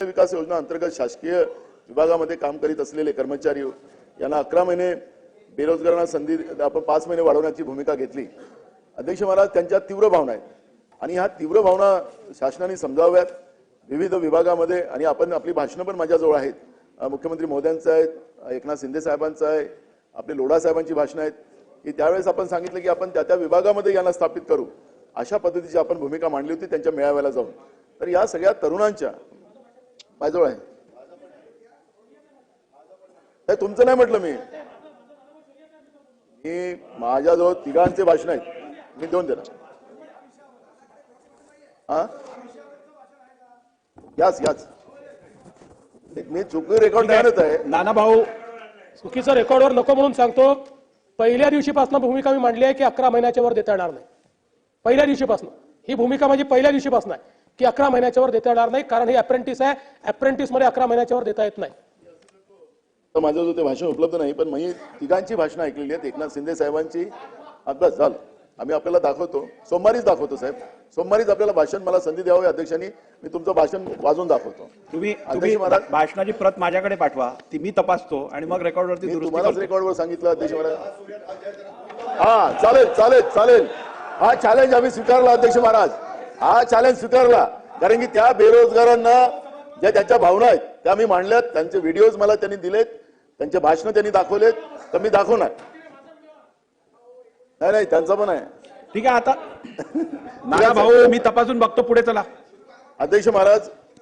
विकास योजना अंतर्गत शासकीय विभागामध्ये काम करीत असलेले कर्मचारी यांना अकरा महिने बेरोजगारांना संधी आपण पाच महिने वाढवण्याची भूमिका घेतली. अध्यक्ष महाराज त्यांच्या तीव्र भावना आहेत. आणि ह्या तीव्र भावना शासनाने समजाव्यात. विविध विभागामध्ये आणि आपण आपली भाषणं पण माझ्याजवळ आहेत. मुख्यमंत्री मोदयांचं आहेत एकनाथ शिंदे साहेबांचं आहे आपले लोढा साहेबांची भाषणं आहेत. की त्यावेळेस आपण सांगितलं की आपण त्या त्या विभागामध्ये यांना स्थापित करू. अशा पद्धतीची आपण भूमिका मांडली होती त्यांच्या मेळाव्याला जाऊन. तर या सगळ्या तरुणांच्या माझ्याजवळ आहे. नाही, तुमचं नाही म्हटलं मी. मी माझ्याजवळ तिघांचे भाषण आहेत. मी देऊन देणार. हा? याच याच मी चुकी रेकॉर्ड आणत आहे. नाना भाऊ चुकीचं रेकॉर्डवर नको म्हणून सांगतो पहिल्या दिवशीपासून भूमिका मी मांडली आहे की अकरा महिन्याच्या वर देता येणार नाही. पहिल्या दिवशीपासून. ही भूमिका माझी पहिल्या दिवशीपासून आहे. की अकरा महिन्याच्या वर देता येणार नाही कारण ही अप्रेंटिस आहे. अप्रेंटिसमध्ये अकरा महिन्याच्या वर देता येत नाही. तर माझं जो ते भाषण उपलब्ध नाही पण मी तिघांची भाषणं ऐकलेली आहेत. एकनाथ शिंदे साहेबांची अभ्यास झालं. आम्ही आपल्याला दाखवतो. सोमवारीच दाखवतो साहेब. सोमवारीच आपल्याला भाषण मला संधी द्यावी अध्यक्षांनी. मी तुमचं भाषण वाजून दाखवतो. तुम्ही तुम्ही महाराज भाषणाची प्रत माझ्याकडे पाठवा. ती मी तपासतो आणि मग रेकॉर्डवरती तुम्हालाच. रेकॉर्डवर सांगितलं अध्यक्ष महाराज. हा चालेल चालेल चालेल. हा चॅलेंज आम्ही स्वीकारला अध्यक्ष महाराज. हा चॅलेंज स्वीकारला कारण की त्या बेरोजगारांना ज्या त्यांच्या भावना आहेत त्या आम्ही मांडल्यात. त्यांचे व्हिडिओज मला त्यांनी दिलेत. त्यांचे भाषणं त्यांनी दाखवलेत. तर मी दाखवणार. नाही नाही त्यांचं पण आहे. ठीक आहे आता. नाना भाऊ मी तपासून बघतो. पुढे चला. अध्यक्ष महाराज